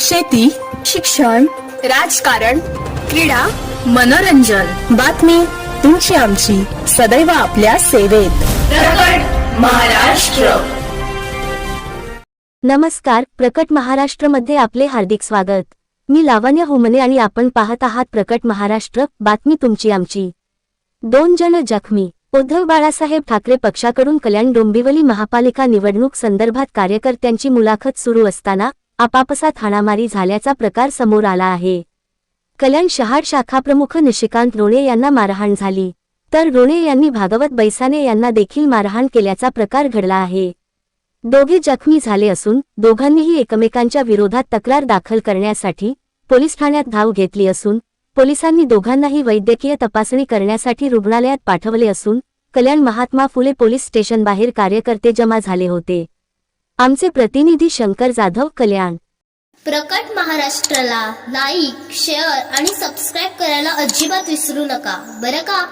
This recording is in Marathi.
शेती शिक्षण राजकारण क्रीडा मनोरंजन. बातमी तुमची आमची. सदैव आपल्या सेवेत. महाराष्ट्र. नमस्कार प्रकट महाराष्ट्रमध्ये आपले हार्दिक स्वागत. मी लावण्य हुमने आणि आपण पाहत आहात प्रकट महाराष्ट्र बातमी तुमची आमची. दोन जण जखमी. उद्धव बाळासाहेब ठाकरे पक्षाकडून कल्याण डोंबिवली महापालिका निवडणूक संदर्भात कार्यकर्त्यांची मुलाखत सुरू असताना आपापसात हाणामारी झाल्याचा प्रकार समोर आला आहे. कल्याण शहाड शाखाप्रमुख निशिकांत रोणे यांना मारहाण झाली. तर रोणे यांनी भागवत बैसाने यांना देखील मारहाण केल्याचा प्रकार घडला आहे. दोघे जखमी झाले असून दोघांनीही एकमेकांच्या विरोधात तक्रार दाखल करण्यासाठी पोलीस ठाण्यात धाव घेतली असून पोलिसांनी दोघांनाही वैद्यकीय तपासणी करण्यासाठी रुग्णालयात पाठवले असून कल्याण महात्मा फुले पोलीस स्टेशनबाहेर कार्यकर्ते जमा झाले होते. आमचे प्रतिनिधी शंकर जाधव कल्याण. प्रकट महाराष्ट्राला लाईक शेअर आणि सबस्क्राईब करायला अजिबात विसरू नका. बरं का?